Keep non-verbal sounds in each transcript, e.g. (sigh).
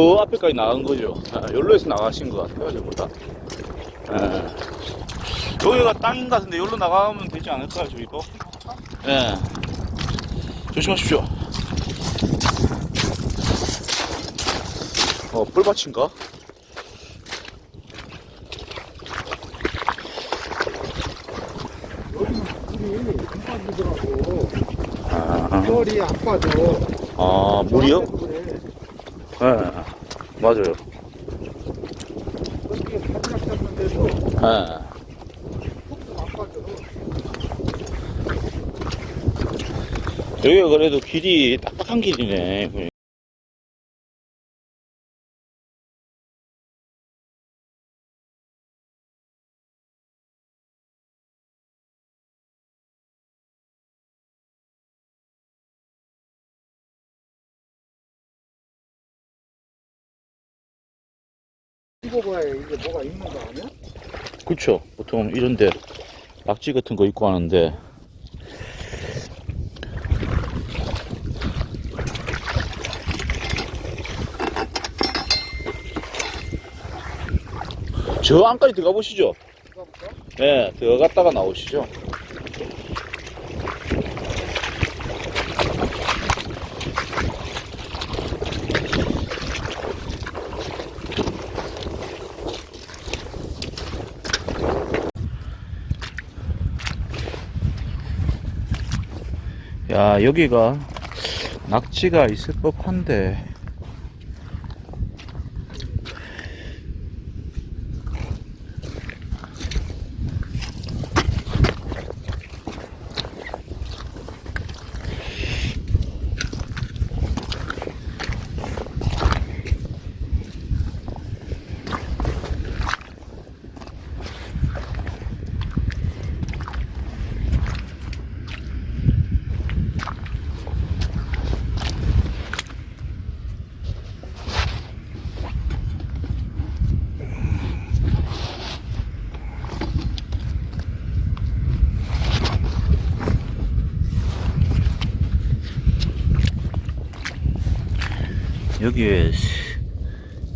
저 앞에까지 나간 거죠. 아, 여기로에서 나가신 것 같아요, 저보다. 예. 여기가 땅인 것 같은데 여기로 나가면 되지 않을까요, 저희도? 예. 조심하십시오. 어, 뿔밭인가? 물이 안 빠지더라고. 아, 안 빠져. 아 물이요? 예. 맞아요. 잡는데도 예. 속도 안 빠져. 여기가 그래도 길이 딱딱한 길이네. 찍어봐야 이게 뭐가 있는 거 아니야? 그쵸. 보통 이런데 낙지 같은 거 입고 하는데. 저 안까지 들어가 보시죠. 들어가볼까? 네, 들어갔다가 나오시죠. 야, 여기가 낙지가 있을 법한데. 여기에 새-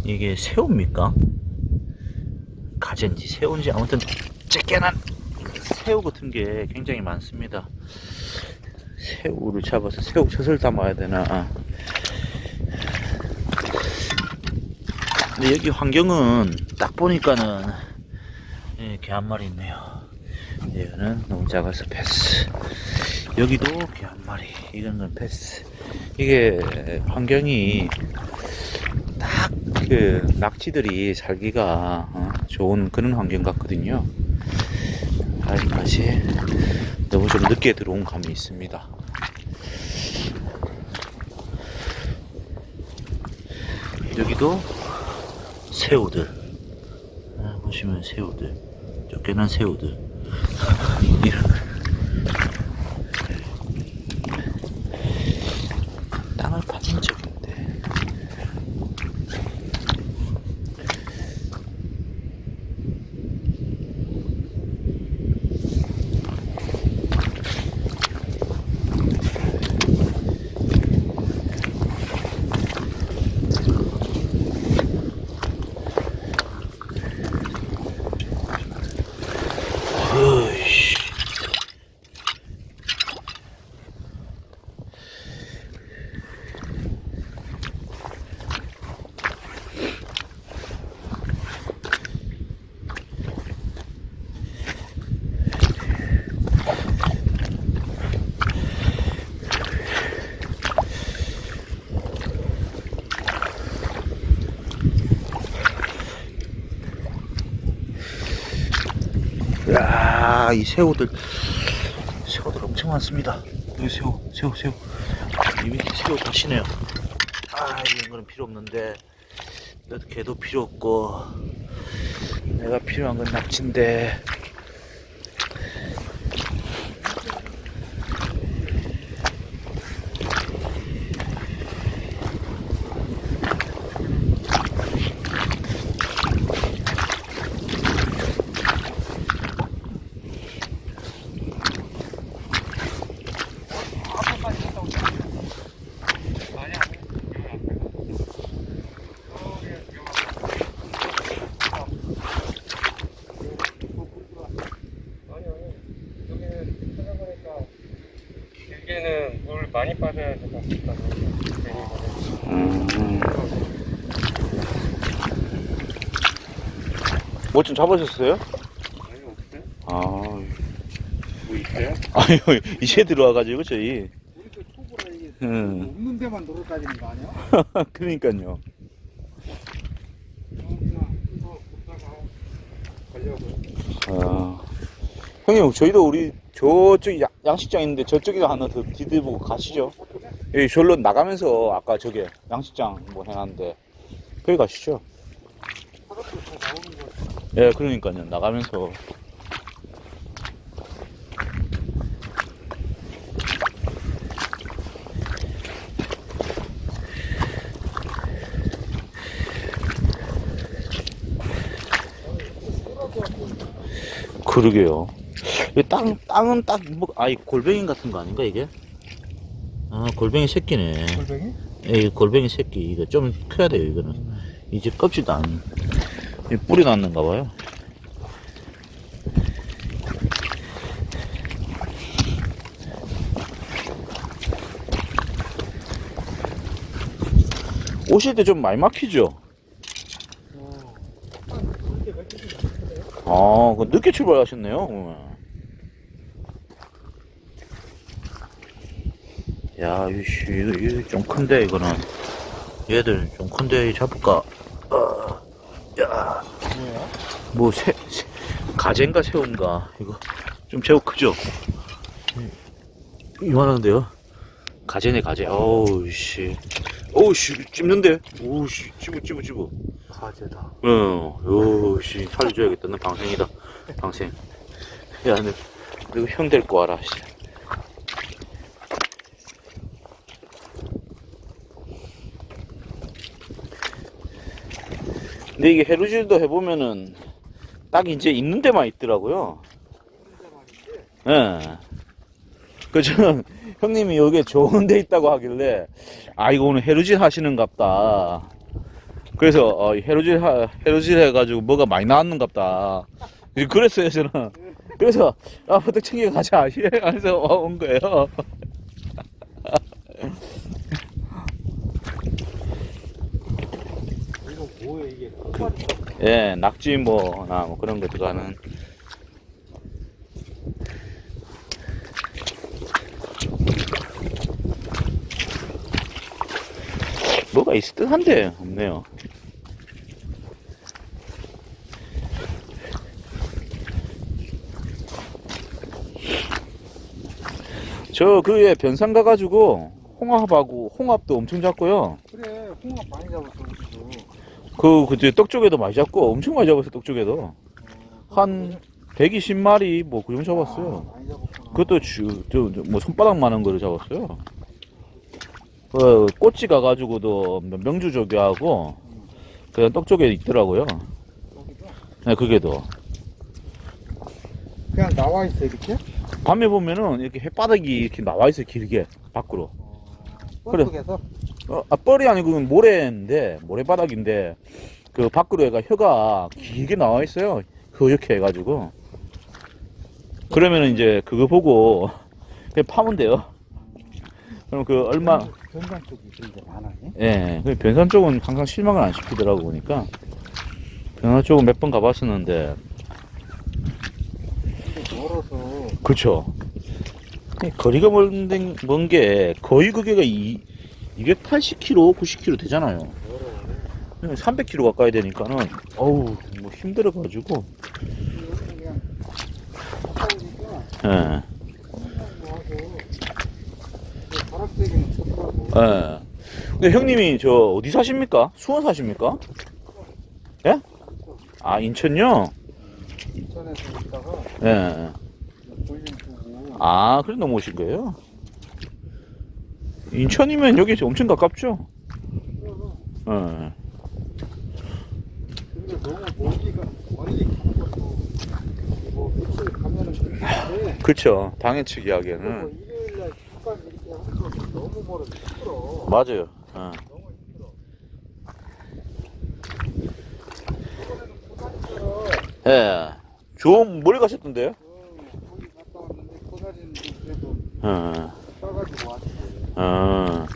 이게 새우입니까? 가재인지 새우인지 아무튼 쬐깨난 새우 같은 게 굉장히 많습니다. 새우를 잡아서 새우 젓을 담아야 되나? 근데 여기 환경은 딱 보니까는 예, 개한 마리 있네요. 얘는 너무 작아서 패스. 여기도 개한 마리. 이거는 패스. 이게 환경이 딱 그 낙지들이 살기가 어, 좋은 그런 환경 같거든요. 아직까지 너무 좀 늦게 들어온 감이 있습니다. 여기도 새우들. 아, 보시면 새우들. 쫓겨난 새우들. 이런. 땅을 파진 적인데. 으이씨. 야, 이 새우들, 새우들 엄청 많습니다. 여기 새우, 새우, 새우. 이 밑에 새우 다시네요. 아, 이런 거는 필요 없는데, 개도 필요 없고, 내가 필요한 건 낙지인데. 뭐 좀 잡으셨어요? 아니 없어요? 아, 뭐 있어요? (laughs) 아유, 이제 들어와가지고 저희. 이렇게 초보라 이게 음. 없는 데만 돌아다니는 거 아니야? (laughs) 그러니까요. 걷다가 가려고. 아, 형님, 저희도 우리 저쪽 양- 양식장 있는데 저쪽에 하나 더 디드보고 가시죠. 여기 절로 나가면서 아까 저게 양식장 뭐 해놨는데 거기 가시죠. 사람들 다 나오는 거 예, 그러니까요. 나가면서. 그러게요. 이 땅, 땅은 딱, 뭐, 아이, 골뱅이 같은 거 아닌가, 이게? 아, 골뱅이 새끼네. 골뱅이? 예, 이 골뱅이 새끼. 이거 좀 커야 돼요, 이거는. 이제 껍질도 안, 이 뿌리 났는가 봐요. 오실 때 좀 많이 막히죠? 아, 그 늦게 출발하셨네요, 오늘. 야, 이거, 이거 좀 큰데, 이거는. 얘들 좀 큰데, 잡을까? 어, 야, 뭐야? 뭐, 새, 새, 가재인가 새우인가? 이거 좀 제우 크죠? 이만한데요? 가재네, 가재. 어우, 씨. 어우, 씨, 찝는데? 어우, 씨, 찝어, 찝어, 찝어. 가재다. 응, 요, 씨, 살려줘야겠다. 너 방생이다. 방생. 야, 너, 너 형될 거 알아, 씨. 근데 이게 해루질도 해보면은 딱 이제 있는 데만 있더라고요. 예. 그, 저는 (laughs) 형님이 여기에 좋은 데 있다고 하길래, 아, 이거 오늘 해루질 하시는갑다. 그래서 어, 해루질 하, 해루질 해가지고 뭐가 많이 나왔는갑다. 그랬어요 저는. 그래서 아 부탁 챙겨 가자 (laughs) 이래서 온 거예요. 흑발이 예, 낙지 뭐나 뭐 그런 거 들어가는. 뭐가 있을 듯한데 없네요. 저 그에 변산 가가지고 홍합하고 홍합도 엄청 잡고요. 그래 홍합 많이 잡았어. 그 그때 떡 쪽에도 많이 잡고 엄청 많이 잡았어요 떡 쪽에도 한 120마리 뭐 그 정도 잡았어요. 그것도 주, 저, 저, 뭐 손바닥 만한 거를 잡았어요. 그 꼬치 가가지고도 명주 조개하고 그냥 떡 쪽에 있더라고요. 네, 그게도 그냥 나와 있어 이렇게? 밤에 보면은 이렇게 햇바닥이 이렇게 나와 있어요 길게 밖으로. 그래. 뻔속에서 어, 아, 뻘이 아니고 모래인데 모래바닥인데 그 밖으로 얘가 혀가 길게 나와 있어요. 흐옇게 해가지고 그러면은 이제 그거 보고 (laughs) 그냥 파면 돼요. 그럼 그 얼마 변산 쪽이 되게 많아니? 예, 그 변산 쪽은 항상 실망을 안 시키더라고 보니까 변산 쪽은 몇 번 가봤었는데 근데 멀어서 그렇죠. 거리가 먼 게 거의 그게가 이 280km, 90km 되잖아요. 멀어. 300km 가까이 되니까는 어우 뭐 힘들어가지고 예. 예. 근데 형님이 저 어디 사십니까? 수원 사십니까? 예? 아 인천요? 인천에서 있다가 예. 아 그래 넘어오신 거예요? 인천이면 여기 엄청 가깝죠? 예. 멀리 가는 것도 뭐 이야기에는. 맞아요. 부산에서 예. 좀 멀리 가셨던데요? 어, 왔지. 아.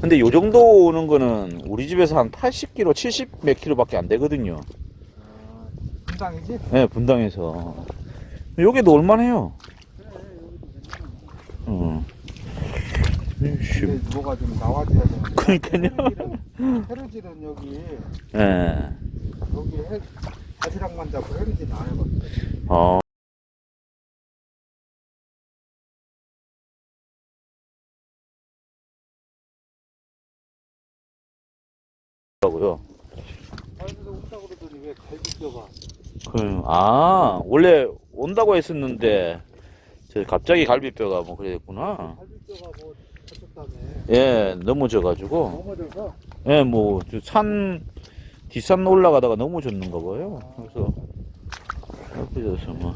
근데 요 정도 오는 거는 우리 집에서 한 80kg, 70 몇 킬로밖에 안 되거든요. 어, 분당이지? 예, 분당에서. 요게 놀만해요. 그래 여기도 어. 이씨, 뭐가 좀 나와줘야 되는데 그러니까요. 헤르질은- 여기 예. 여기 해, 바지락만 잡고 헤르질은 안 해봤어 어. 고요. 아니 온다고 그러더니 왜 갈비 껴봐 그, 아, 원래 온다고 했었는데, 저 갑자기 갈비뼈가 뭐 그랬구나. 뭐 예, 넘어져가지고, 넘어져서 예, 뭐, 저 산, 뒷산 올라가다가 넘어졌는가 봐요. 그래서, 넘어져서 뭐.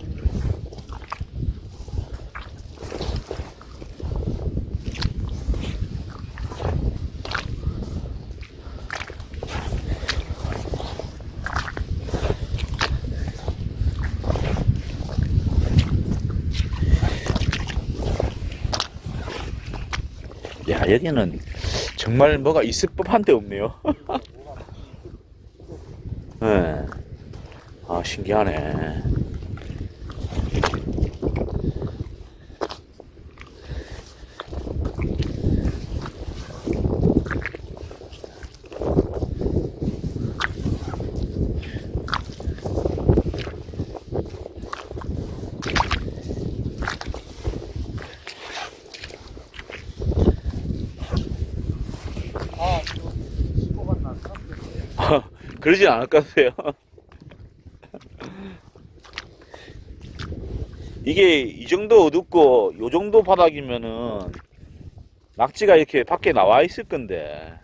야, 여기는 정말 뭐가 있을 법한 데 없네요. (laughs) 네. 아, 신기하네. 아 여기 시고가 났어 그러진 않을 것 같아요. (laughs) 이게 이 정도 어둡고 요 정도 바닥이면은 낙지가 이렇게 밖에 나와 있을 건데.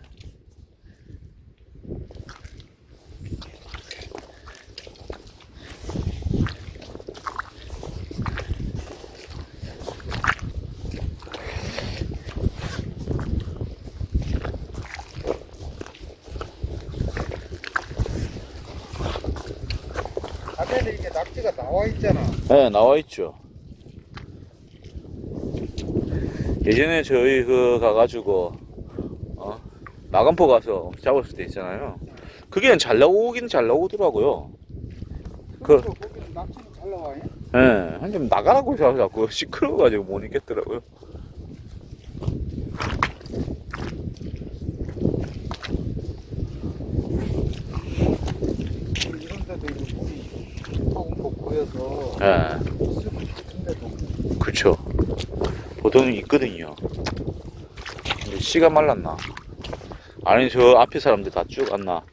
낙지가 나와 있잖아 네, 나와 있죠. 예전에 저희 그 가가지고 어? 나간포 가서 잡았을 때 있잖아요. 그게 잘 나오긴 잘 나오더라고요. 그- 거기는 낙지는 잘 나와 예? 예, 한좀 나가라고 해서 자꾸 시끄러워가지고 못 있겠더라고요. 이런 데도 이렇게 예, 있을 것 같은데도 그쵸. 보통은 있거든요. 근데 씨가 말랐나? 아니, 저 앞에 사람들 다쭉 왔나?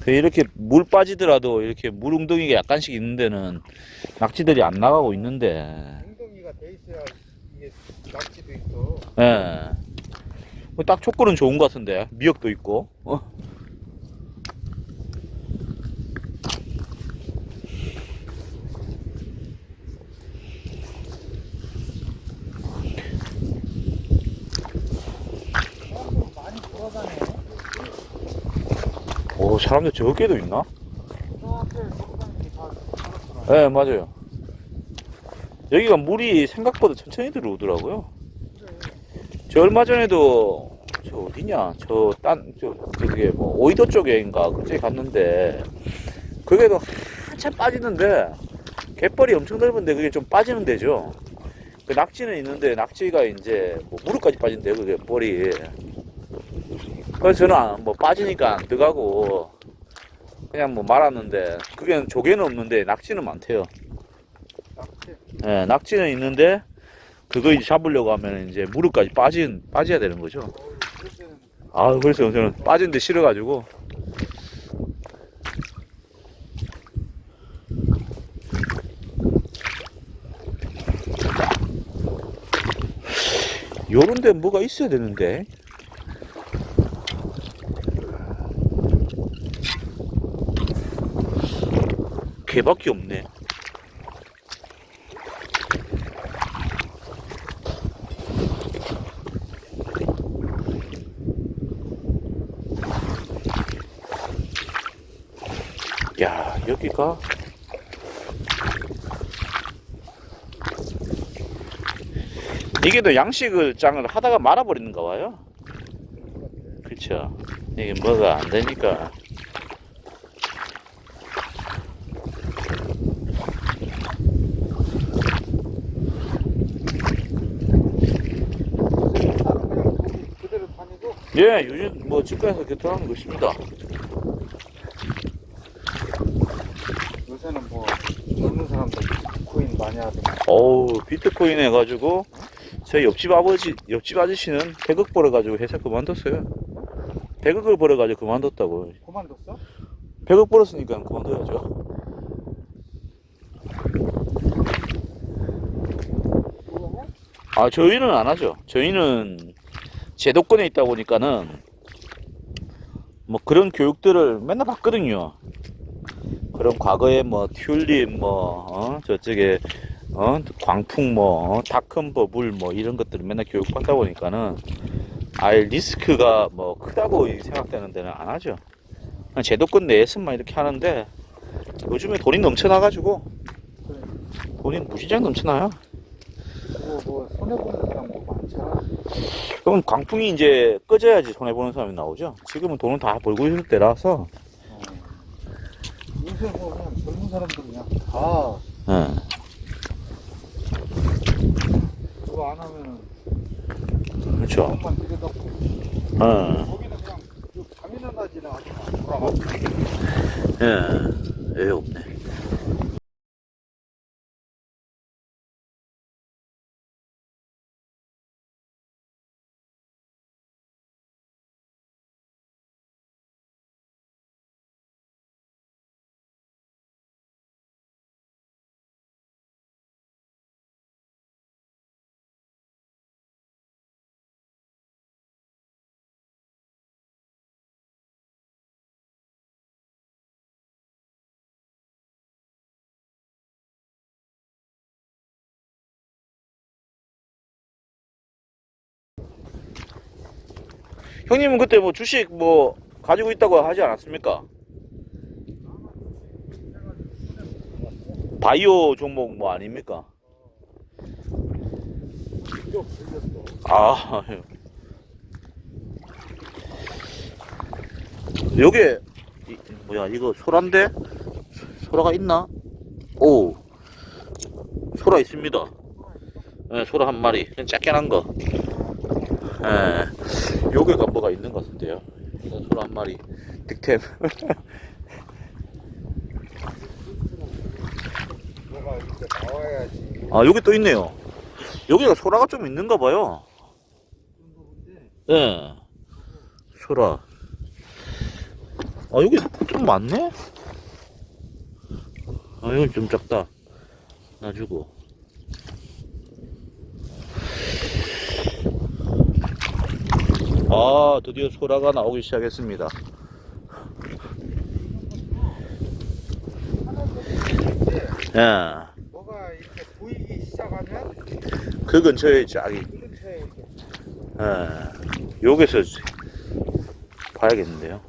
그 이렇게 물 빠지더라도 이렇게 물 웅덩이가 약간씩 있는 데는 낙지들이 안 나가고 있는데, 엉덩이가 돼 있어야 낙지도 있어 예. 뭐딱 조건은 좋은 것 같은데, 미역도 있고, 어? 사람들 많이 돌아다녀 오, 사람들 저렇게도 있나? 돌아다니는 게다 네, 맞아요. 여기가 물이 생각보다 천천히 들어오더라고요. 저 얼마 전에도 저 어디냐? 저 딴, 저, 저게 뭐 오이도 쪽에인가 그쪽에 갔는데 그게도 한참 빠지는데 갯벌이 엄청 넓은데 그게 좀 빠지는 데죠. 그 낙지는 있는데 낙지가 이제 뭐 무릎까지 빠진대요. 그게 뻘이. 그래서 저는 안- 뭐 빠지니까 안 들어가고 그냥 뭐 말았는데 그게 조개는 없는데 낙지는 많대요. 예, 낙지는 있는데 그거 이제 잡으려고 하면 이제 무릎까지 빠진 빠져야 되는 거죠. 아 그래서 저는 빠진데 싫어가지고 요런데 뭐가 있어야 되는데 개밖에 없네. 여기가 이게 또 양식을 장을 하다가 말아버리는가 봐요. 그쵸. 이게 뭐가 안 되니까. 예, 요즘 뭐 집가에서 교통하는 거 있습니다. 요새는 뭐 젊은 사람들 코인 많이 하더만 어우, 비트코인 해가지고, 저희 옆집 아버지, 옆집 아저씨는 100억 벌어가지고 회사 그만뒀어요. 100억을 벌어가지고 그만뒀다고. 그만뒀어? 100억 벌었으니까 그만둬야죠. 아, 저희는 안 하죠. 저희는 제도권에 있다 보니까는 뭐 그런 교육들을 맨날 받거든요. 그럼 과거에 뭐 튤립 뭐 어? 저쪽에 어? 광풍 뭐 어? 다큰버 물 뭐 이런 것들을 맨날 교육받다 보니까는 아예 리스크가 뭐 크다고 생각되는 데는 안 하죠. 제도권 내에서만 이렇게 하는데 요즘에 돈이 넘쳐나가지고. 돈이 무지장 넘쳐나요. 뭐 손해보는 사람 뭐 많잖아 그럼 광풍이 이제 꺼져야지 손해보는 사람이 나오죠. 지금은 돈을 다 벌고 있을 때라서. 어. 요새 뭐 그냥 젊은 사람들 그냥 다 예. 그거 안 하면은 그렇죠. 돈만 들여다보고 예. 형님은 그때 뭐 주식 뭐 가지고 있다고 하지 않았습니까? 바이오 종목 뭐 아닙니까? 아, (laughs) 요게 이, 뭐야 이거 소라인데 소라가 있나? 오, 소라 있습니다. 네, 소라 한 마리, 그냥 작게 난 거. 예, 요게가 뭐가 있는 것 같은데요. 소라 한 마리, 득템. (laughs) 아, 여기 또 있네요. 여기가 소라가 좀 있는가 봐요. 예. 소라. 아, 여기 좀 많네? 아, 이건 좀 작다. 놔주고. 아, 드디어 소라가 나오기 시작했습니다. 예. 뭐가 이렇게 보이기 시작하면 그 근처에 쫙이 그 근처에 이렇게 예, 여기서 봐야겠는데요.